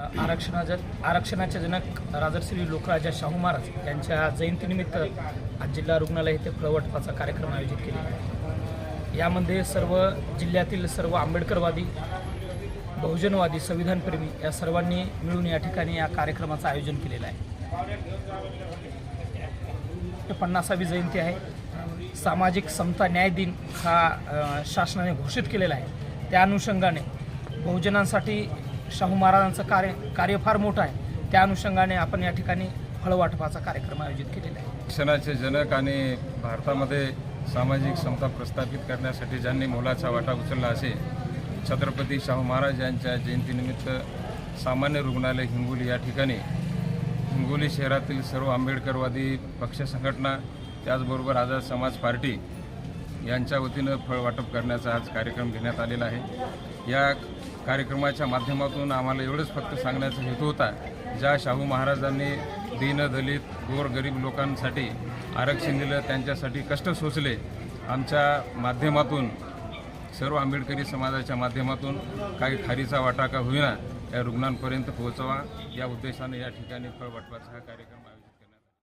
आरक्षणाच्या आरक्षणाचे जनक राजर्श्री लोकराजा शाहू महाराज यांच्या जयंतीनिमित्त आज जिल्हा रुग्णालय येथे फळवटपाचा कार्यक्रम आयोजित केलेला आहे. यामध्ये सर्व जिल्ह्यातील सर्व आंबेडकरवादी बहुजनवादी संविधानप्रेमी या सर्वांनी मिळून या ठिकाणी या कार्यक्रमाचं आयोजन केलेलं आहे. पन्नासावी जयंती आहे. सामाजिक समता न्याय दिन हा शासनाने घोषित केलेला आहे. त्या अनुषंगाने बहुजनांसाठी शाहू महाराजांचं कार्य कार्य फार मोठं आहे. त्या अनुषंगाने आपण या ठिकाणी फळवाटपाचा कार्यक्रम आयोजित केलेला आहे. शिक्षणाचे जनक आणि भारतामध्ये सामाजिक समता प्रस्थापित करण्यासाठी ज्यांनी मोलाचा वाटा उचलला असे छत्रपती शाहू महाराज यांच्या जयंतीनिमित्त सामान्य रुग्णालय हिंगोली या ठिकाणी हिंगोली शहरातील सर्व आंबेडकरवादी पक्ष संघटना त्याचबरोबर आझाद समाज पार्टी यांच्या वतीनं फळवाटप करण्याचा आज कार्यक्रम घेण्यात आलेला आहे. या कार्यक्रमाच्या माध्यमातून आम्हाला एवढंच फक्त सांगण्याचा हेतू होता. ज्या शाहू महाराजांनी दीनदलित गोरगरीब लोकांसाठी आरक्षण दिलं त्यांच्यासाठी कष्ट सोसले. आमच्या माध्यमातून सर्व आंबेडकरी समाजाच्या माध्यमातून काही खारीचा वाटा का होईना या रुग्णांपर्यंत पोहोचवा. या उद्देशाने या ठिकाणी फळवाटपाचा हा कार्यक्रम